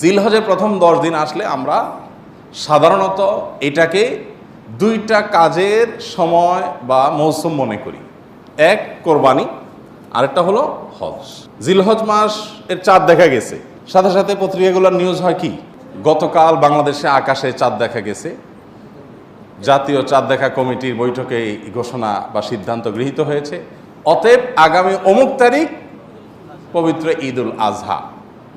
জিলহজের প্রথম দশ দিন আসলে আমরা সাধারণত এটাকে দুইটা কাজের সময় বা মৌসুম মনে করি। এক, কোরবানি, আরেকটা হলো হজ। জিলহজ মাস এর চাঁদ দেখা গেছে। সাথে সাথে পত্রিকাগুলোর নিউজ হয় কি? গতকাল বাংলাদেশে আকাশে চাঁদ দেখা গেছে। জাতীয় চাঁদ দেখা কমিটির বৈঠকে ঘোষণা বা সিদ্ধান্ত গৃহীত হয়েছে। অতএব আগামী অমুক তারিখ পবিত্র ঈদ উল আজহা।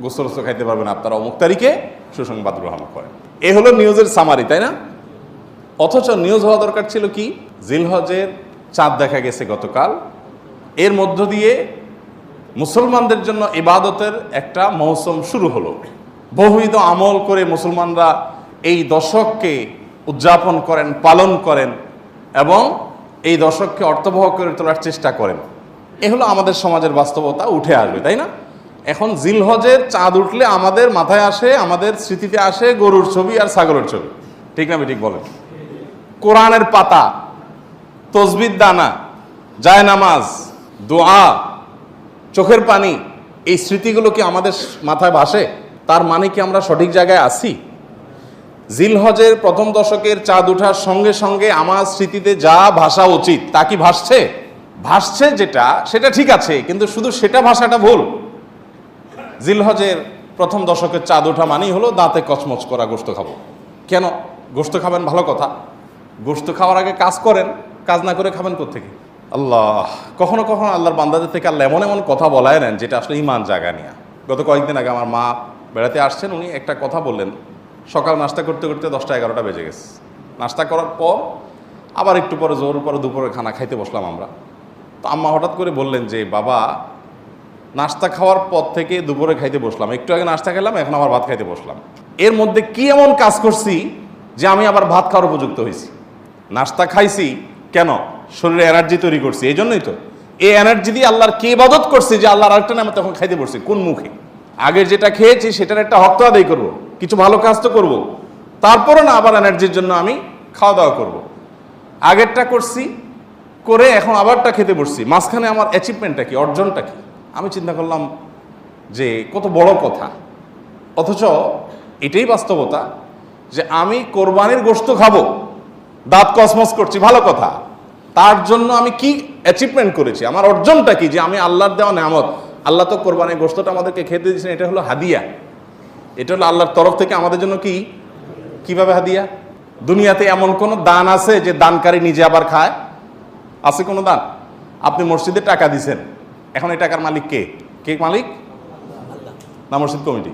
গোসল খাইতে পারবেন আপনারা অমুক তারিখে সুসংবাদ গ্রহণ করেন। এ হলো নিউজের সামারি তাই না? অথচ নিউজ হওয়া দরকার ছিল কি? জিলহজের চাঁদ দেখা গেছে গতকাল। এর মধ্য দিয়ে মুসলমানদের জন্য ইবাদতের একটা মৌসুম শুরু হলো। বহুবিধ আমল করে মুসলমানরা এই দশককে উদযাপন করেন, পালন করেন এবং এই দশককে অর্থবহ করে তোলার চেষ্টা করেন। এ হলো আমাদের সমাজের বাস্তবতা, উঠে আসবে, তাই না? এখন জিলহজের চাঁদ উঠলে আমাদের মাথায় আসে, আমাদের স্মৃতিতে আসে গরুর ছবি আর ছাগলের ছবি। ঠিক না ঠিক বলেন? কোরআনের পাতা, তসবির দানা জায়নামাজ দোয়া, চোখের পানি, এই স্মৃতিগুলো কি আমাদের মাথায় ভাসে? তার মানে কি আমরা সঠিক জায়গায় আছি? জিলহজের প্রথম দশকের চাঁদ ওঠার সঙ্গে সঙ্গে আমার স্মৃতিতে যা ভাষা উচিত, তা কি ভাসছে? ভাসছে যেটা, সেটা ঠিক আছে, কিন্তু শুধু সেটা ভাষাটা ভুল। জিলহজের প্রথম দশকের চাঁদ ওঠা মানেই হলো দাঁতে কচমচ করা গোস্ত খাব। কেন? গোস্ত খাবেন ভালো কথা। গোস্ত খাওয়ার আগে কাজ করেন, কাজ না করে খাবেন থেকে আল্লাহ, কখনো কখনো আল্লাহর বান্দাদের থেকে আল্লাহ এমন এমন কথা বলায় নেন যেটা আসলে ইমান জায়গা নিয়ে। গত কয়েকদিন আগে আমার মা বেড়াতে আসছেন, উনি একটা কথা বললেন। সকাল নাস্তা করতে করতে দশটা এগারোটা বেজে গেছে। নাস্তা করার পর আবার একটু পরে জোর পরে দুপুরে খানা খাইতে বসলাম আমরা। তো আম্মা হঠাৎ করে বললেন যে, বাবা নাস্তা খাওয়ার পর থেকে দুপুরে খাইতে বসলাম। একটু আগে নাস্তা খেলাম, এখন আবার ভাত খাইতে বসলাম। এর মধ্যে কি এমন কাজ করছি যে আমি আবার ভাত খাওয়ার উপযুক্ত হয়েছি? নাস্তা খাইছি, কেন? শরীরে এনার্জি তৈরি করছি এই জন্যই তো। এই এনার্জি দিয়ে আল্লাহর কে ইবাদত করছি যে আল্লাহর আরেকটা নামে তখন খাইতে বসছি? কোন মুখে? আগের যেটা খেয়েছি, সেটার একটা হক তো আদায় করব। কিছু ভালো কাজ তো করব। তারপরে না আবার এনার্জির জন্য আমি খাওয়া দাওয়া করব। আগেরটা করছি, করে এখন আবারটা খেতে বসছি। মাঝখানে আমার অ্যাচিভমেন্টটা কি, অর্জনটা কি? আমি চিন্তা করলাম যে কত বড় কথা। অথচ এটাই বাস্তবতা যে আমি কোরবানির গোস্ত খাব, দাঁত কসমস করছি, ভালো কথা। তার জন্য আমি কি অ্যাচিভমেন্ট করেছি? আমার অর্জনটা কি? যে আমি আল্লাহর দেওয়া নামত আল্লাহ তো কোরবানির গোস্তটা আমাদেরকে খেতে দিয়েছেন, এটা হলো হাদিয়া। এটা হলো আল্লাহর তরফ থেকে আমাদের জন্য কি? কীভাবে হাদিয়া? দুনিয়াতে এমন কোনো দান আছে যে দানকারী নিজে আবার খায়? আছে কোনো দান? আপনি মসজিদে টাকা দিছেন এখন এই টাকার মালিক কে? কে মালিক? না কমিটি।